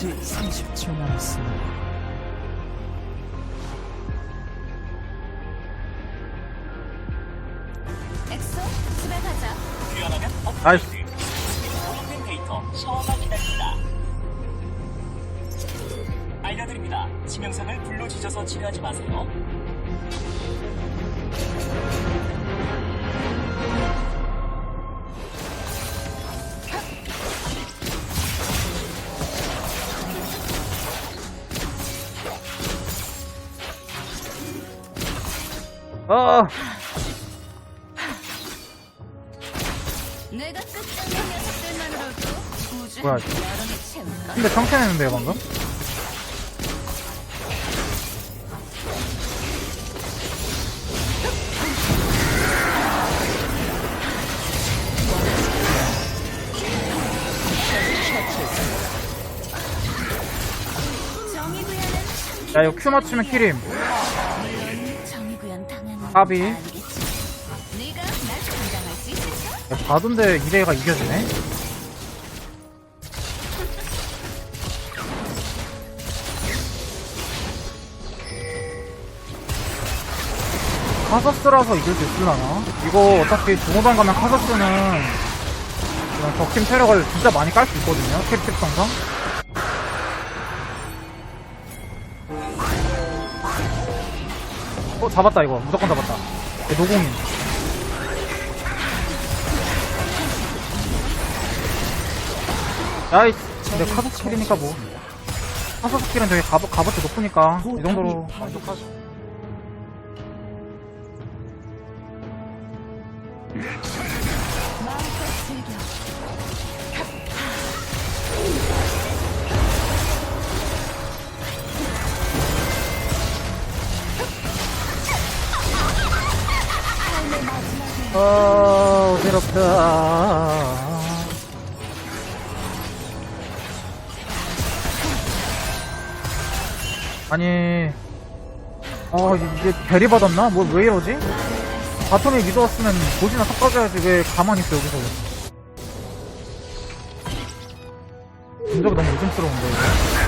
공격까지 30초 남았습니다. 엑소 집에 가자. 귀환하면 아이씨. 업그레이드. 오염된 데이터 샤워가 기다립니다. 알려드립니다. 치명상을 불로 지져서 치료하지 마세요. 아, 내가 끝장낸 녀석들만으로도 우주 뭐야, 여름에 채울까? 근데 청캔했는데요 방금? 야 이거 큐 맞추면 키림 까비. 야, 봐둔데 이래가 이겨지네 카서스라서 이길 수 있을라나? 이거 어차피 중후반 가면 카서스는 그냥 적팀 체력을 진짜 많이 깔 수 있거든요 캡캡 성상 어 잡았다 이거. 무조건 잡았다. 얘 노공임 야이 근데 카드 스킬이니까 뭐. 카드 스킬은 되게 값, 값어치 높으니까 이 정도로 만족하죠 어지럽다 아니 아 이게 대리 받았나? 뭐 왜 이러지? 바텀이 믿어 왔으면 보지나 섞어줘야지 왜 가만히 있어 여기서 분석이 너무 의심스러운데 이거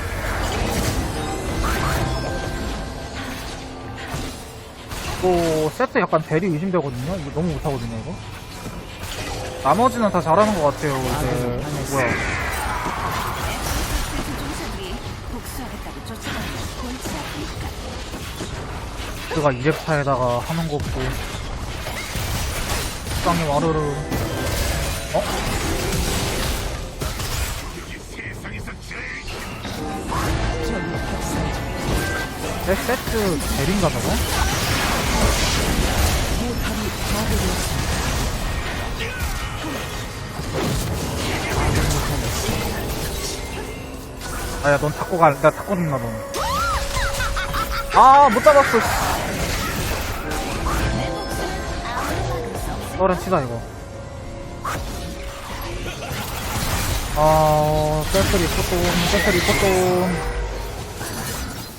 이거 세트 약간 대리 의심되거든요? 이거 너무 못하거든요 이거 나머지는 다 잘하는 것 같아요 이제 뭐야 아프니까. 그가 2렙차에다가 하는 거 없고 땅에 와르르 어? 세, 세트 대리인가 저거? 아야 넌 잡고 가 내가 잡고 죽나 넌 아 못 잡았어. 아무도 막을 수 없어. 떨어 치다 이거. 아 세트리 포똥 세트리 포똥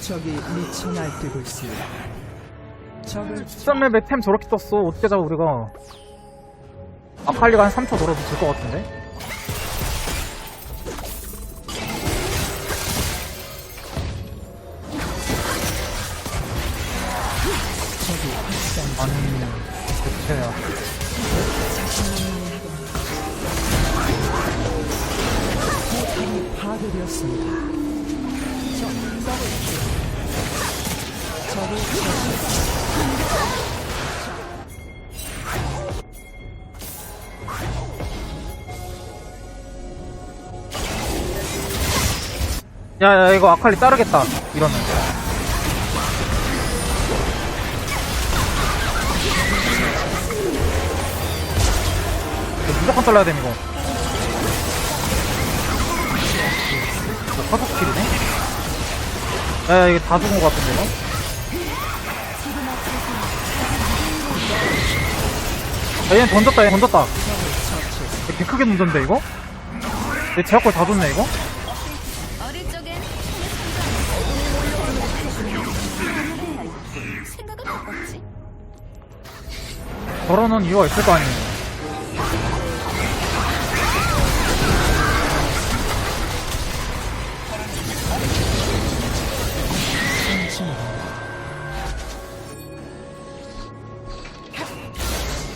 적이 미쳐 날뛰고 있습니다. 적을 13렙에 템 저렇게 떴어. 어떻게 잡아 우리가? 아칼리가 한 3초 놀아도 질것 같은데 파괴되었습니다. 적 더블 킬. 적을 처치. 야야 이거 아칼리 따르겠다 이러면 무조건 잘라야 돼 이거 이거 파석 스킬이네? 야야 이거 다 죽은 것 같은데 이거? 야 얘는 던졌다 얘 던졌다 얘 개 크게 던졌는데 이거? 얘 제약골 다 줬네 이거? 저러는 이유가 있을 거 아니에요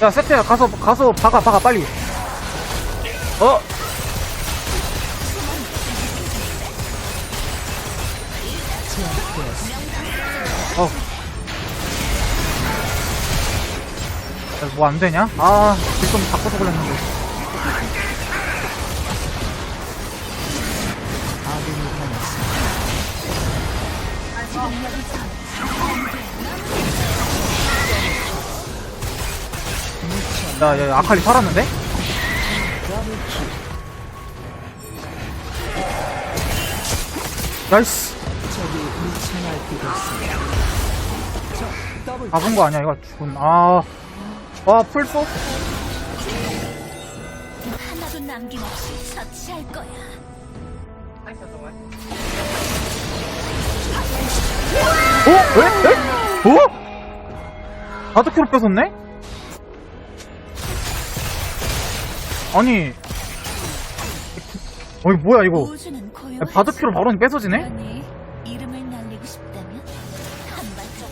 야, 세트야, 가서, 가서, 박아, 박아, 빨리. 어? 어. 뭐 안 되냐? 아, 딜좀 바꿔서 그랬는데. 아 야, 야, 야, 아칼리 살았는데? 나이스. 잡은 거 아니야, 이거 죽은, 아. 와, 풀소? 하나도 남김없이 처치할 거야. 어? 왜? 에? 어? 바드큐를 뺏었네? 아니. 어이, 뭐야, 이거. 우주는 야, 고요하지. 바드큐를 바로 뺏어지네? 이름을 날리고 싶다면 한 발짝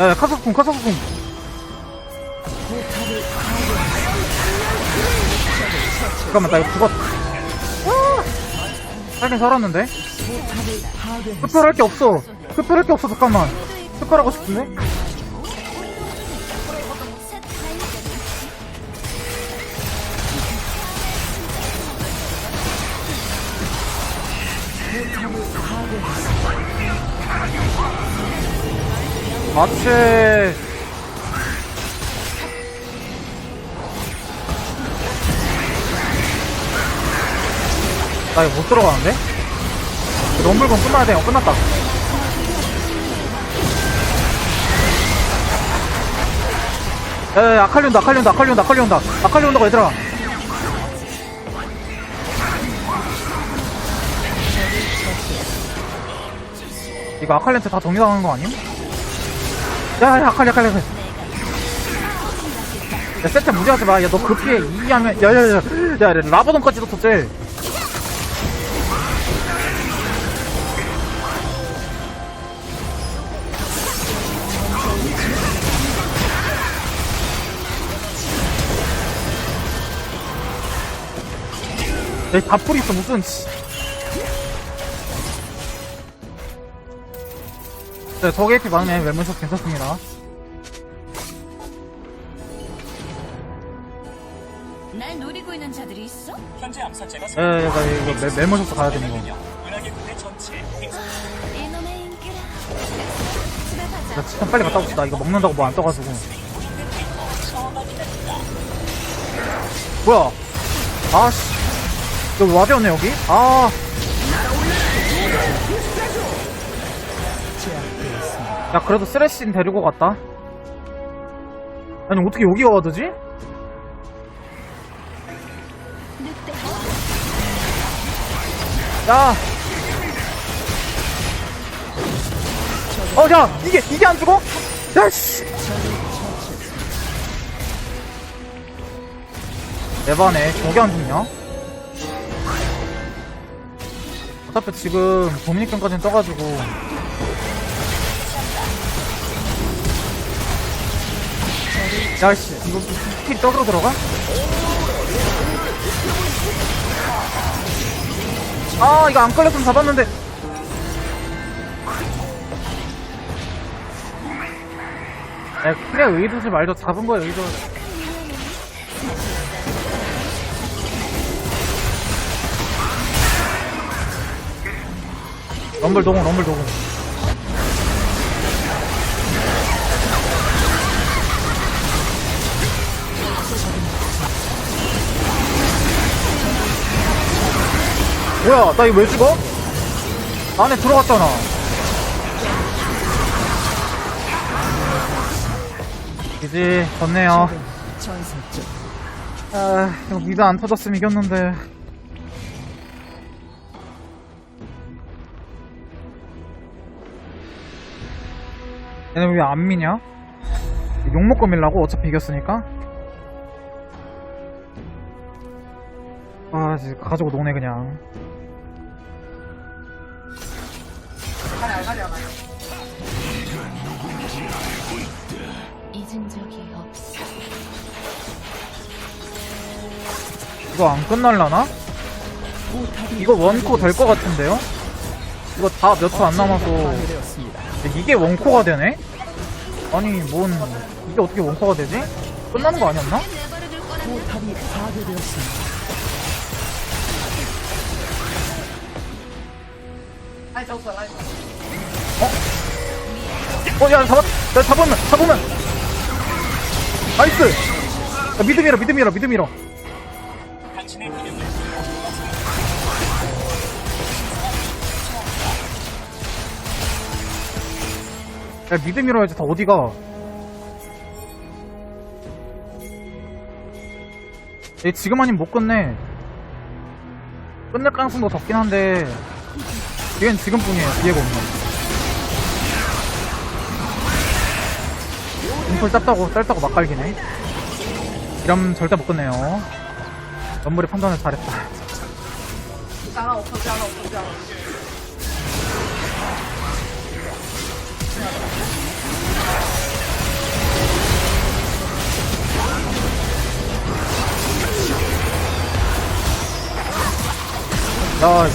야, 야, 카사스쿵, 카사스쿵. 잠깐만, 나 이거 죽었. 아! 살긴 살았는데? 흡혈할 게 없어. 흡혈할 게 없어, 잠깐만. 흡혈하고 싶은데? 마치. 나 이거 못 들어가는데? 럼블건 끝나야 돼. 어, 끝났다. 야, 야, 야, 아칼리 온다, 아칼리 온다, 아칼리 온다, 아칼리 온다. 아칼리 온다고, 얘들아. 이거 아칼리한테 다 정리당한 거 아님? 야, 야, 아칼리, 아칼리, 아칼리. 야, 세트 무리하지 마. 야, 너 급히해. 이 하면, 야, 야, 야, 야, 야, 라버던까지도 tos제. 야, 다 뿌리 있어, 무슨, 씨. 네, 저게이트 많으면 왼문석 괜찮습니다. 날 노리고 있는 자들이 있어? 현재 암살자가 예, 예, 나 이거 멜- 멜모셔스 가야 되는 거. 은하계 군대 전체 행성 이놈의 인기라. 집에 가자. 나 치킨 빨리 갔다 옵시다. 이거 먹는다고 뭐 안 떠가지고. 뭐야? 아씨. 여기 와드였네, 여기? 아. 야, 그래도 쓰레쉬는 데리고 갔다. 아니, 어떻게 여기가 와드지? 야! 어, 야! 이게, 이게 안 죽어? 야, 씨! 에바네, 저게 안 죽냐? 어차피 지금 도미니칸까지는 떠가지고. 야, 씨, 이거 스킬이 떠들어 들어가? 아, 이거 안 걸렸으면 잡았는데. 야, 그래, 의도지 말죠. 잡은 거야, 의도. 럼블 도공, 럼블 도공. 뭐야, 나 이거 왜 죽어? 안에 들어갔잖아. 이제 졌네요. 아, 이거 미드 안 터졌으면 이겼는데. 얘네 왜 안 미냐? 욕먹고 밀라고? 어차피 이겼으니까? 아, 진짜 가지고 노네, 그냥. 잊은 적이 없어. 이거 안 끝날라나? 이거 원코 될 것 같은데요? 이거 다 몇 초 안 남아서. 이게 원코가 되네? 아니 뭔 이게 어떻게 원코가 되지? 끝나는 거 아니었나? 포탑이 파괴되었습니다. 어, 야, 잡았, 야, 잡으면, 잡으면! 나이스! 야, 미드 밀어, 미드 밀어, 미드 밀어. 야, 미드 밀어야지, 다 어디가. 얘 지금 아니면 못 끝내. 끝낼 가능성도 적긴 한데, 얘는 지금뿐이에요, 기회가 없는. 인풀 짭다고, 짤다고 막갈기네. 이러면 절대 못 끝내요. 연물이 판단을 잘했다. 나, 나,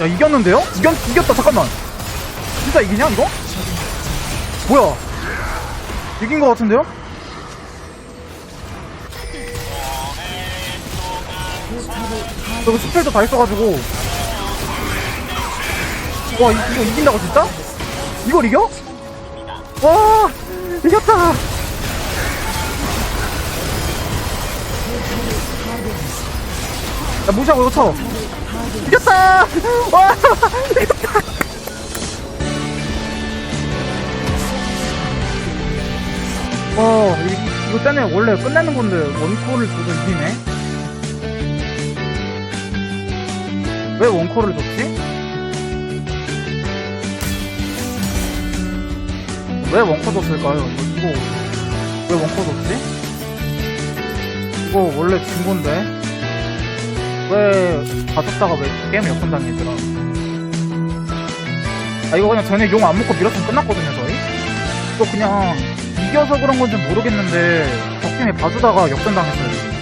야, 이겼는데요? 이겼, 이겼다, 잠깐만. 진짜 이기냐, 이거? 뭐야? 이긴 것 같은데요? 저거 스펠도 다 있어가지고. 와, 이, 이거 이긴다고, 진짜? 이걸 이겨? 와, 이겼다! 야, 무시하고 이거 쳐! 이겼다! 와! 이겼다! 와, 이, 이거 때문에 원래 끝내는 건데 원코를 줘도 이기네? 왜 원코를 줬지? 왜 원코 줬을까요? 이거, 왜 원코 줬지? 이거 원래 진 건데 왜 가졌다가 왜 게임 역전당했더라 아 이거 그냥 전에 용 안 먹고 밀었으면 끝났거든요 저희 이거 그냥 이겨서 그런 건지 모르겠는데 적팀이 봐주다가 역전당했어요